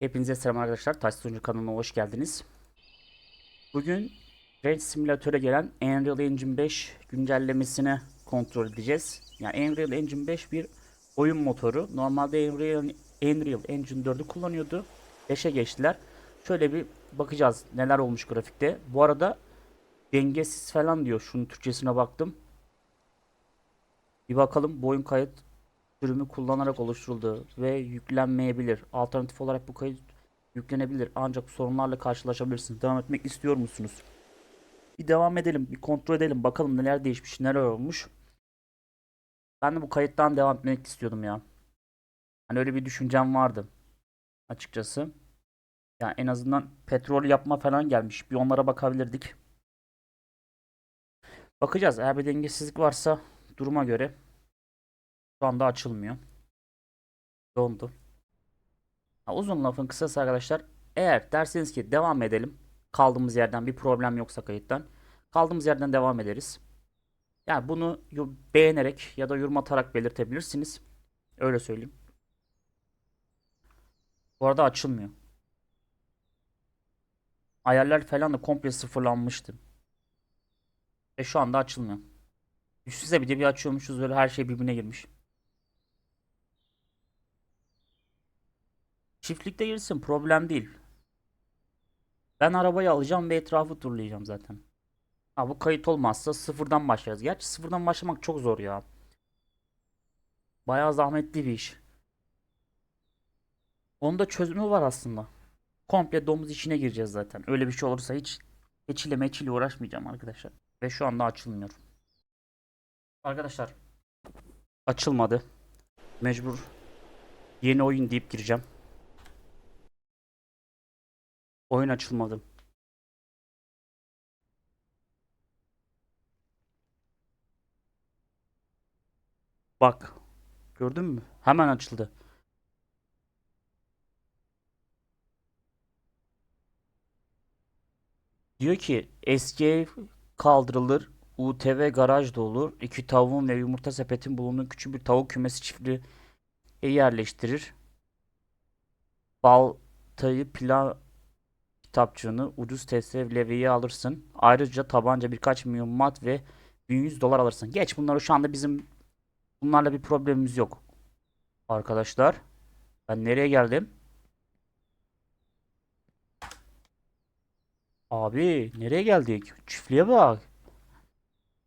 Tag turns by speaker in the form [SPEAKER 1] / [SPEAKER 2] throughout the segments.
[SPEAKER 1] Hepinize selam arkadaşlar. Taş Sunucu kanalına hoş geldiniz. Bugün Range Simulator'a gelen Unreal Engine 5 güncellemesini kontrol edeceğiz. Yani Unreal Engine 5 bir oyun motoru. Normalde Unreal, Unreal Engine 4'ü kullanıyordu. 5'e geçtiler. Şöyle bir bakacağız neler olmuş grafikte. Bu arada dengesiz falan diyor. Şunun Türkçesine baktım. Bir bakalım bu oyun kayıt sürümü kullanarak oluşturuldu ve yüklenmeyebilir. Alternatif olarak bu kayıt yüklenebilir ancak sorunlarla karşılaşabilirsiniz. Devam etmek istiyor musunuz? Bir devam edelim, bir kontrol edelim. Bakalım neler değişmiş, neler olmuş. Ben de bu kayıttan devam etmek istiyordum ya. Hani öyle bir düşüncem vardı. Açıkçası. Yani en azından petrol yapma falan gelmiş. Bir onlara bakabilirdik. Bakacağız. Eğer bir dengesizlik varsa duruma göre şu anda açılmıyor. Dondu. Ha, uzun lafın kısası arkadaşlar. Eğer derseniz ki devam edelim. Kaldığımız yerden bir problem yoksa kayıttan. Kaldığımız yerden devam ederiz. Yani bunu beğenerek ya da yorum atarak belirtebilirsiniz. Öyle söyleyeyim. Bu arada açılmıyor. Ayarlar falan da komple sıfırlanmıştı. Ve şu anda açılmıyor. Üst üste bir de bir açıyormuşuz böyle her şey birbirine girmiş. Çiftlikte girsin problem değil. Ben arabayı alacağım ve etrafı turlayacağım zaten. Ha bu kayıt olmazsa sıfırdan başlarız. Gerçi sıfırdan başlamak çok zor ya. Bayağı zahmetli bir iş. Onun da çözümü var aslında. Komple domuz içine gireceğiz zaten. Öyle bir şey olursa hiç keçiyle meçiyle uğraşmayacağım arkadaşlar. Ve şu anda açılmıyor. Arkadaşlar açılmadı. Mecbur yeni oyun deyip gireceğim. Oyun açılmadı. Bak. Gördün mü? Hemen açıldı. Diyor ki eski kaldırılır. UTV garaj da olur. İki tavuğun ve yumurta sepetin bulunduğu küçük bir tavuk kümesi çiftliği yerleştirir. Baltayı plan kitapçığını ucuz tesir levyeyi alırsın. Ayrıca tabanca birkaç mühimmat ve 1100 dolar alırsın. Geç bunları şu anda bizim bunlarla bir problemimiz yok. Arkadaşlar ben nereye geldim? Abi nereye geldik? Çiftliğe bak.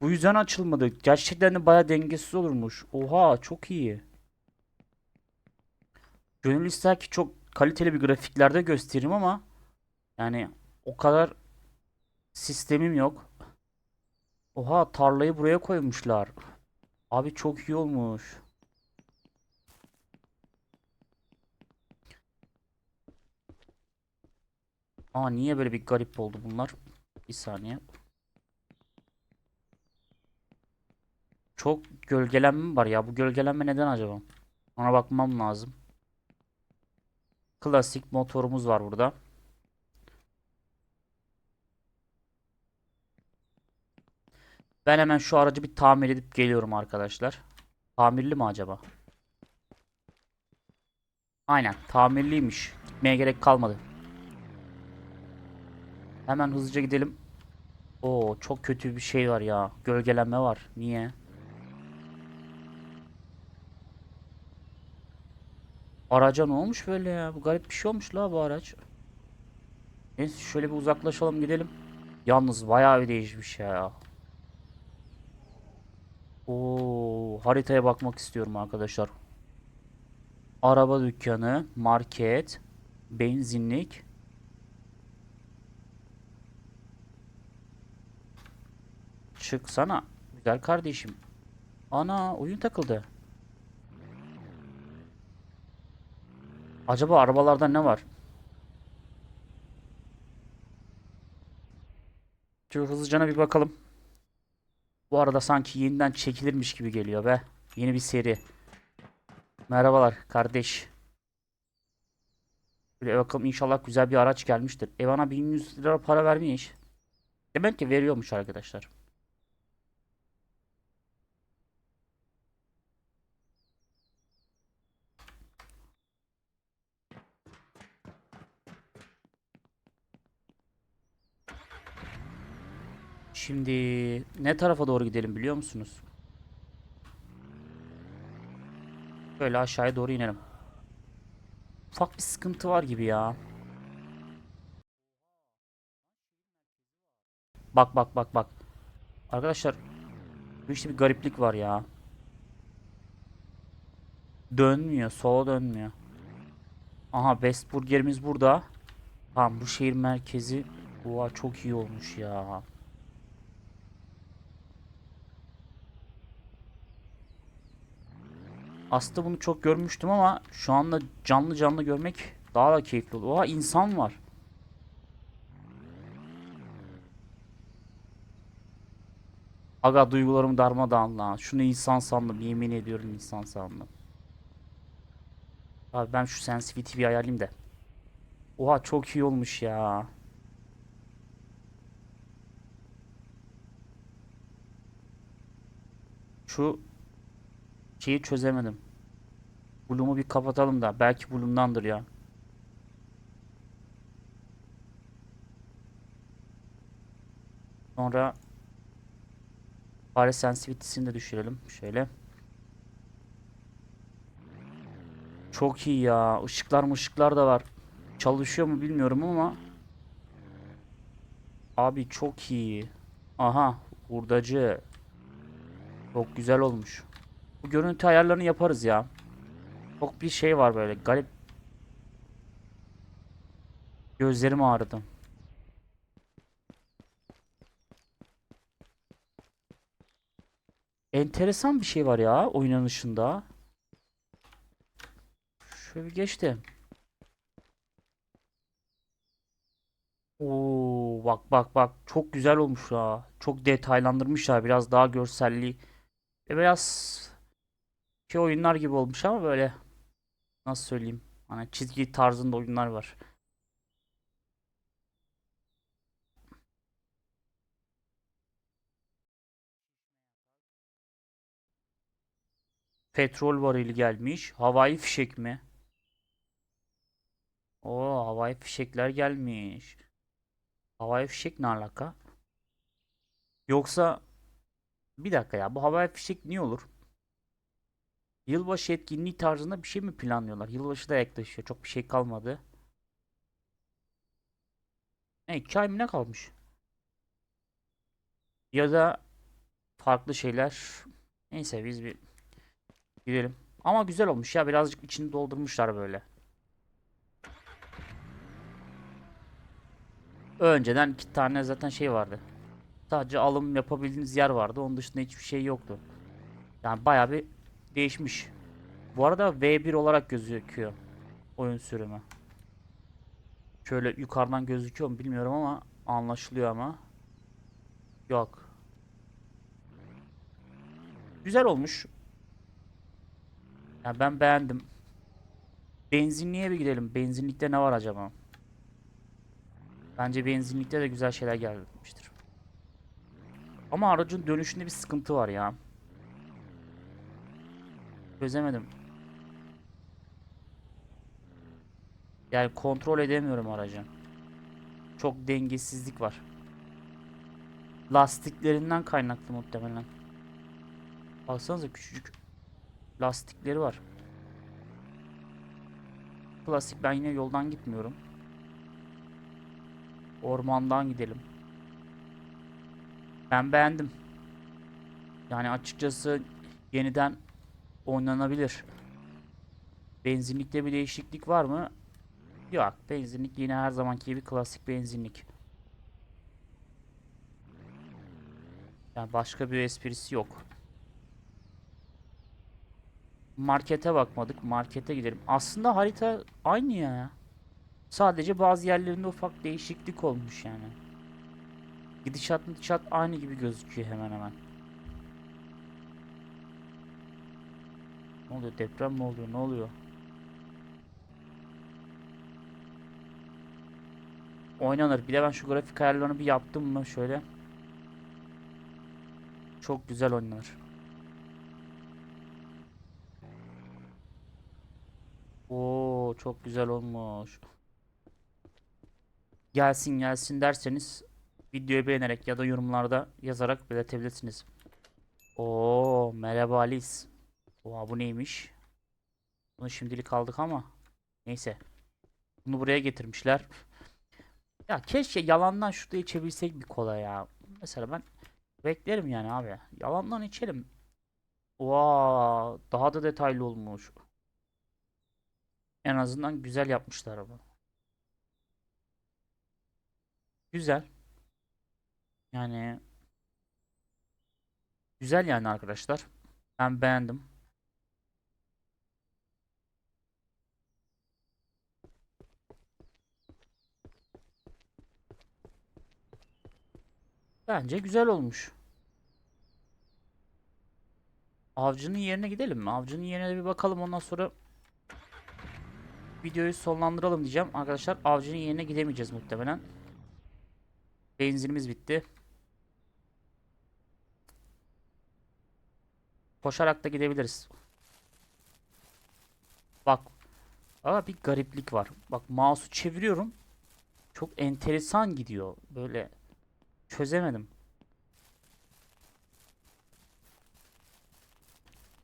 [SPEAKER 1] Bu yüzden açılmadı. Gerçekten baya dengesiz olurmuş. Oha çok iyi. Gönül ister ki çok kaliteli bir grafiklerde göstereyim ama yani o kadar sistemim yok. Oha tarlayı buraya koymuşlar. Abi çok iyi olmuş. Aa niye böyle bir garip oldu bunlar? Bir saniye. Çok gölgelenme var ya. Bu gölgelenme neden acaba? Ona bakmam lazım. Klasik motorumuz var burada. Ben hemen şu aracı bir tamir edip geliyorum arkadaşlar. Tamirli mi acaba? Aynen tamirliymiş. Gitmeye gerek kalmadı. Hemen hızlıca gidelim. Oo çok kötü bir şey var ya. Gölgelenme var. Niye? Araca ne olmuş böyle ya? Bu garip bir şey olmuş la bu araç. Neyse şöyle bir uzaklaşalım gidelim. Yalnız bayağı bir değişmiş ya. Oo, haritaya bakmak istiyorum arkadaşlar. Araba dükkanı, market, benzinlik. Çıksana. Güzel kardeşim. Ana oyun takıldı. Acaba arabalarda ne var? Şöyle hızlıcana bir bakalım. Bu arada sanki yeniden çekilirmiş gibi geliyor be. Yeni bir seri. Merhabalar kardeş. Böyle bakalım inşallah güzel bir araç gelmiştir. E bana 1100 lira para vermiş. Demek ki veriyormuş arkadaşlar. Şimdi ne tarafa doğru gidelim biliyor musunuz? Böyle aşağıya doğru inelim. Ufak bir sıkıntı var gibi ya. Bak bak bak bak. Arkadaşlar bu işte bir gariplik var ya. Dönmüyor, sola dönmüyor. Aha Best Burger'imiz burada. Tamam bu şehir merkezi. Oha çok iyi olmuş ya. Aslında bunu çok görmüştüm ama şu anda canlı canlı görmek daha da keyifli oluyor. Oha insan var. Aga duygularım darmadağın lan. Şunu insan sandım. Yemin ediyorum insan sandım. Abi ben şu sensitivity bir ayarlayayım da. Oha çok iyi olmuş ya. Şu şeyi çözemedim. Bloom'u bir kapatalım da. Belki Bloom'dandır ya. Sonra fare sensitivity'sini de düşürelim. Şöyle. Çok iyi ya. Işıklar ışıklar da var. Çalışıyor mu bilmiyorum ama. Abi çok iyi. Aha. Hurdacı. Çok güzel olmuş. Bu görüntü ayarlarını yaparız ya. Çok bir şey var böyle. Garip. Gözlerim ağrıdı. Enteresan bir şey var ya oynanışında. Şöyle bir geçti. Oo bak bak bak çok güzel olmuş ya. Çok detaylandırmışlar biraz daha görselliği. Ve biraz şey oyunlar gibi olmuş ama böyle nasıl söyleyeyim? Hani çizgi tarzında oyunlar var. Petrol varili gelmiş. Havai fişek mi? Oo havai fişekler gelmiş. Havai fişek ne alaka? Yoksa bir dakika ya bu havai fişek niye olur? Yılbaşı etkinliği tarzında bir şey mi planlıyorlar? Yılbaşı da yaklaşıyor. Çok bir şey kalmadı. Ne iki ay mı ne kalmış? Ya da farklı şeyler. Neyse biz bir gidelim. Ama güzel olmuş ya. Birazcık içini doldurmuşlar böyle. Önceden iki tane zaten şey vardı. Sadece alım yapabildiğiniz yer vardı. Onun dışında hiçbir şey yoktu. Yani bayağı bir değişmiş. Bu arada V1 olarak gözüküyor oyun sürümü. Şöyle yukarıdan gözüküyor mu bilmiyorum ama anlaşılıyor ama. Yok. Güzel olmuş. Ya ben beğendim. Benzinliğe bir gidelim. Benzinlikte ne var acaba? Bence benzinlikte de güzel şeyler gelmiştir. Ama aracın dönüşünde bir sıkıntı var ya. Çözemedim. Yani kontrol edemiyorum aracı. Çok dengesizlik var. Lastiklerinden kaynaklı muhtemelen. Baksanıza küçücük lastikleri var. Klasik ben yine yoldan gitmiyorum. Ormandan gidelim. Ben beğendim. Yani açıkçası yeniden oynanabilir. Benzinlikte bir değişiklik var mı? Yok. Benzinlik yine her zamanki gibi klasik benzinlik. Yani başka bir esprisi yok. Markete bakmadık. Markete gidelim. Aslında harita aynı ya. Sadece bazı yerlerinde ufak değişiklik olmuş yani. Gidişat gidişat aynı gibi gözüküyor hemen hemen. Ne oluyor? Deprem mi oluyor? Ne oluyor? Oynanır. Bir de ben şu grafik ayarlarını bir yaptım mı şöyle. Çok güzel oynanır. Oo çok güzel olmuş. Gelsin gelsin derseniz videoyu beğenerek ya da yorumlarda yazarak belirtebilirsiniz. Oo merhaba Alice. Oha bu neymiş? Bunu şimdilik aldık ama neyse. Bunu buraya getirmişler. Ya keşke yalandan şurada içebilsek bir kola ya. Mesela ben beklerim yani abi. Yalandan içelim. Vaa daha da detaylı olmuş. En azından güzel yapmışlar ama. Güzel. Yani güzel yani arkadaşlar. Ben beğendim. Bence güzel olmuş. Avcının yerine gidelim mi? Avcının yerine de bir bakalım ondan sonra videoyu sonlandıralım diyeceğim. Arkadaşlar avcının yerine gidemeyeceğiz muhtemelen. Benzinimiz bitti. Koşarak da gidebiliriz. Bak. Aa bir gariplik var. Bak mouse'u çeviriyorum. Çok enteresan gidiyor. Böyle çözemedim.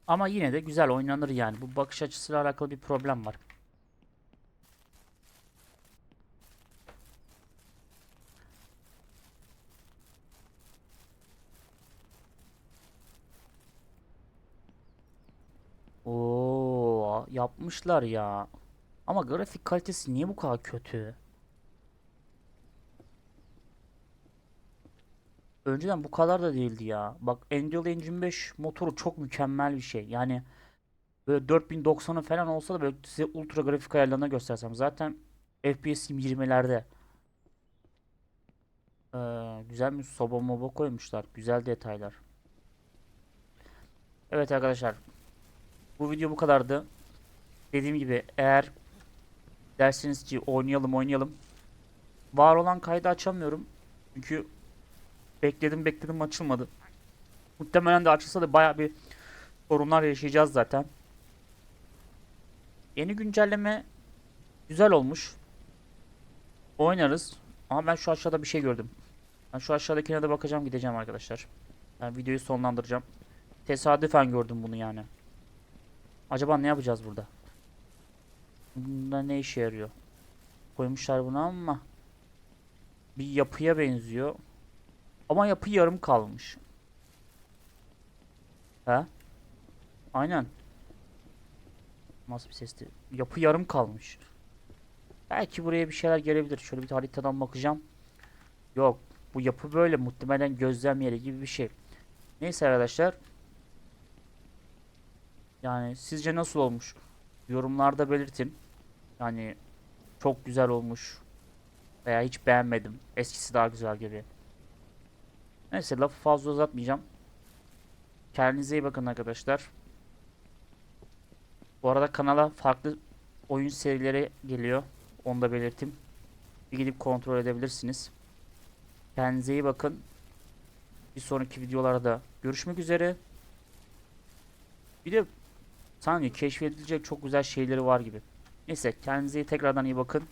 [SPEAKER 1] Ama yine de güzel oynanır yani. Bu bakış açısıyla alakalı bir problem var. Oo, yapmışlar ya. Ama grafik kalitesi niye bu kadar kötü? Önceden bu kadar da değildi ya. Bak Unreal Engine 5 motoru çok mükemmel bir şey. Yani böyle 4090'ı falan olsa da böyle size ultra grafik ayarlarına göstersem. Zaten FPS'im 20'lerde. Ee, güzel bir soba moba koymuşlar. Güzel detaylar. Evet arkadaşlar. Bu video bu kadardı. Dediğim gibi eğer derseniz ki oynayalım oynayalım. Var olan kaydı açamıyorum. Çünkü bekledim bekledim açılmadı. Muhtemelen de açılsa da baya bir sorunlar yaşayacağız zaten. Yeni güncelleme güzel olmuş. Oynarız. Ama ben şu aşağıda bir şey gördüm. Ben şu aşağıdakine de bakacağım gideceğim arkadaşlar. Ben videoyu sonlandıracağım. Tesadüfen gördüm bunu yani. Acaba ne yapacağız burada? Bunda ne işe yarıyor? Koymuşlar bunu ama bir yapıya benziyor. Ama yapı yarım kalmış. He? Aynen. Nasıl bir sesti? Yapı yarım kalmış. Belki buraya bir şeyler gelebilir. Şöyle bir haritadan bakacağım. Yok. Bu yapı böyle muhtemelen gözlem yeri gibi bir şey. Neyse arkadaşlar. Yani sizce nasıl olmuş? Yorumlarda belirtin. Yani çok güzel olmuş. Veya hiç beğenmedim. Eskisi daha güzel gibi. Neyse lafı fazla uzatmayacağım. Kendinize iyi bakın arkadaşlar. Bu arada kanala farklı oyun serileri geliyor. Onu da belirteyim. Bir gidip kontrol edebilirsiniz. Kendinize iyi bakın. Bir sonraki videolarda görüşmek üzere. Bir de sanki keşfedilecek çok güzel şeyleri var gibi. Neyse kendinize tekrardan iyi bakın.